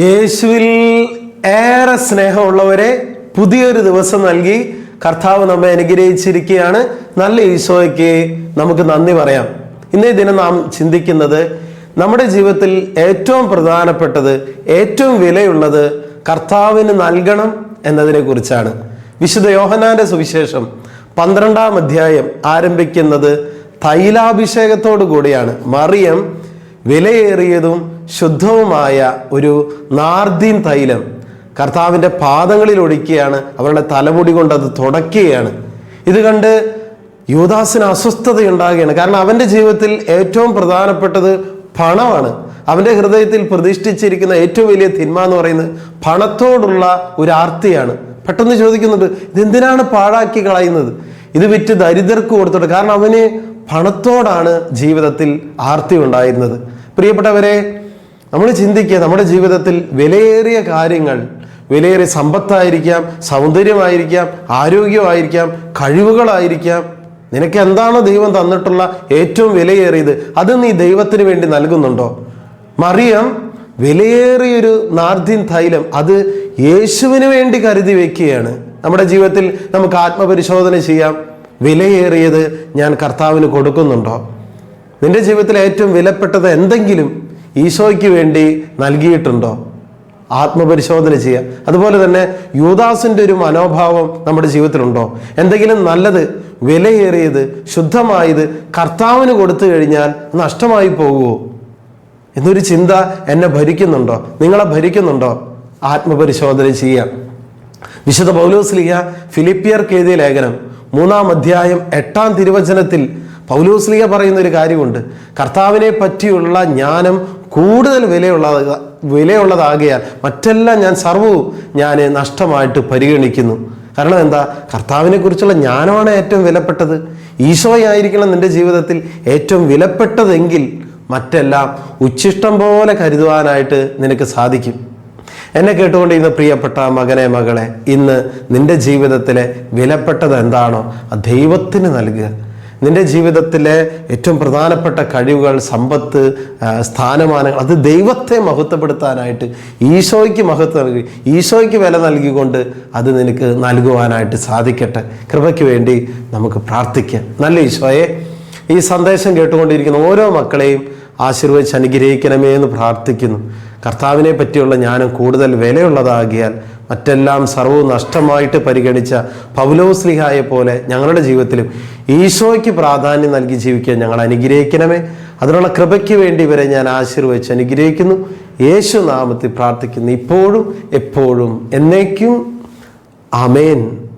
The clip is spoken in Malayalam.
യേശുവിൽ ഏറെ സ്നേഹമുള്ളവരെ പുതിയൊരു ദിവസം നൽകി കർത്താവ് നമ്മെ അനുഗ്രഹിച്ചിരിക്കുകയാണ്. നല്ല ഈശോയ്ക്ക് നമുക്ക് നന്ദി പറയാം. ഇന്നേ ദിനം നാം ചിന്തിക്കുന്നത് നമ്മുടെ ജീവിതത്തിൽ ഏറ്റവും പ്രധാനപ്പെട്ടത് ഏറ്റവും വിലയുള്ളത് കർത്താവിന് നൽകണം എന്നതിനെ കുറിച്ചാണ്. വിശുദ്ധ യോഹനാന്റെ സുവിശേഷം പന്ത്രണ്ടാം അധ്യായം ആരംഭിക്കുന്നത് തൈലാഭിഷേകത്തോടു കൂടിയാണ്. മറിയം വിലയേറിയതും ശുദ്ധവുമായ ഒരു നാർദീൻ തൈലം കർത്താവിന്റെ പാദങ്ങളിൽ ഒഴിക്കുകയാണ് അവരുടെ തലമുടി കൊണ്ട് അത് തുടയ്ക്കുകയാണ് ഇത് കണ്ട് യുവദാസിന് അസ്വസ്ഥതയുണ്ടാകുകയാണ്. കാരണം അവന്റെ ജീവിതത്തിൽ ഏറ്റവും പ്രധാനപ്പെട്ടത് പണമാണ്. അവന്റെ ഹൃദയത്തിൽ പ്രതിഷ്ഠിച്ചിരിക്കുന്ന ഏറ്റവും വലിയ തിന്മ എന്ന് പറയുന്നത് പണത്തോടുള്ള ഒരു ആർത്തിയാണ്. പെട്ടെന്ന് ചോദിക്കുന്നുണ്ട് ഇതെന്തിനാണ് പാഴാക്കി കളയുന്നത്? ഇത് വിറ്റ് ദരിദ്രർക്ക് കൊടുത്തിട്ട് കാരണം അവന് പണത്തോടാണ് ജീവിതത്തിൽ ആർത്തി ഉണ്ടായിരുന്നത്. പ്രിയപ്പെട്ടവരെ നമ്മൾ ചിന്തിക്കുക നമ്മുടെ ജീവിതത്തിൽ വിലയേറിയ കാര്യങ്ങൾ വിലയേറിയ സമ്പത്തായിരിക്കാം സൗന്ദര്യമായിരിക്കാം ആരോഗ്യമായിരിക്കാം കഴിവുകളായിരിക്കാം. നിനക്ക് എന്താണോ ദൈവം തന്നിട്ടുള്ള ഏറ്റവും വിലയേറിയത് അത് നീ ദൈവത്തിന് വേണ്ടി നൽകുന്നുണ്ടോ? മറിയം വിലയേറിയൊരു നാർദ്യൻ തൈലം അത് യേശുവിന് വേണ്ടി കരുതി വയ്ക്കുകയാണ് നമ്മുടെ ജീവിതത്തിൽ നമുക്ക് ആത്മപരിശോധന ചെയ്യാം വിലയേറിയത് ഞാൻ കർത്താവിന് കൊടുക്കുന്നുണ്ടോ? നിന്റെ ജീവിതത്തിൽ ഏറ്റവും വിലപ്പെട്ടത് എന്തെങ്കിലും ഈശോയ്ക്ക് വേണ്ടി നൽകിയിട്ടുണ്ടോ? ആത്മപരിശോധന ചെയ്യുക അതുപോലെ തന്നെ യൂദാസിന്റെ ഒരു മനോഭാവം നമ്മുടെ ജീവിതത്തിലുണ്ടോ? എന്തെങ്കിലും നല്ലത് വിലയേറിയത് ശുദ്ധമായത് കർത്താവിന് കൊടുത്തു കഴിഞ്ഞാൽ നഷ്ടമായി പോകുമോ എന്നൊരു ചിന്ത എന്നെ ഭരിക്കുന്നുണ്ടോ? നിങ്ങളെ ഭരിക്കുന്നുണ്ടോ? ആത്മപരിശോധന ചെയ്യുക വിശുദ്ധ പൗലോസ്ലിഹ ഫിലിപ്പിയർക്ക് എഴുതിയ ലേഖനം മൂന്നാം അധ്യായം എട്ടാം തിരുവചനത്തിൽ പൗലോസ്ലിഹ പറയുന്ന ഒരു കാര്യമുണ്ട്. കർത്താവിനെ പറ്റിയുള്ള ജ്ഞാനം കൂടുതൽ വിലയുള്ളത് വിലയുള്ളതാകിയാൽ മറ്റെല്ലാം ഞാൻ സർവവും ഞാൻ നഷ്ടമായിട്ട് പരിഗണിക്കുന്നു. കാരണം എന്താ? കർത്താവിനെ കുറിച്ചുള്ള ജ്ഞാനമാണ് ഏറ്റവും വിലപ്പെട്ടത്. ഈശോയായിരിക്കണം നിന്റെ ജീവിതത്തിൽ ഏറ്റവും വിലപ്പെട്ടതെങ്കിൽ മറ്റെല്ലാം ഉച്ഛിഷ്ടം പോലെ കരുതുവാനായിട്ട് നിനക്ക് സാധിക്കും. എന്നെ കേട്ടുകൊണ്ടിരുന്ന പ്രിയപ്പെട്ട മകനെ മകളെ ഇന്ന് നിന്റെ ജീവിതത്തിലെ വിലപ്പെട്ടത് എന്താണോ ആ ദൈവത്തിന് നൽകുക. നിന്റെ ജീവിതത്തിലെ ഏറ്റവും പ്രധാനപ്പെട്ട കഴിവുകൾ സമ്പത്ത് സ്ഥാനമാനങ്ങൾ അത് ദൈവത്തെ മഹത്വപ്പെടുത്താനായിട്ട് ഈശോയ്ക്ക് മഹത്വം നൽകി ഈശോയ്ക്ക് വില നൽകിക്കൊണ്ട് അത് നിനക്ക് നൽകുവാനായിട്ട് സാധിക്കട്ടെ. കൃപയ്ക്ക് വേണ്ടി നമുക്ക് പ്രാർത്ഥിക്കാം. നല്ല ഈശോയെ ഈ സന്ദേശം കേട്ടുകൊണ്ടിരിക്കുന്ന ഓരോ മക്കളെയും ആശീർവദിച്ച് അനുഗ്രഹിക്കണമേ എന്ന് പ്രാർത്ഥിക്കുന്നു. കർത്താവിനെ പറ്റിയുള്ള ജ്ഞാനം കൂടുതൽ വിലയുള്ളതാകിയാൽ മറ്റെല്ലാം സർവവും നഷ്ടമായിട്ട് പരിഗണിച്ച പൗലോസ്ലിഹായെ പോലെ ഞങ്ങളുടെ ജീവിതത്തിലും ഈശോയ്ക്ക് പ്രാധാന്യം നൽകി ജീവിക്കാൻ ഞങ്ങൾ അനുഗ്രഹിക്കണമേ. അതിനുള്ള കൃപയ്ക്ക് വേണ്ടി വരെ ഞാൻ ആശീർവദിച്ച് അനുഗ്രഹിക്കുന്നു. യേശു നാമത്തിൽ പ്രാർത്ഥിക്കുന്നു. ഇപ്പോഴും എപ്പോഴും എന്നേക്കും. ആമേൻ.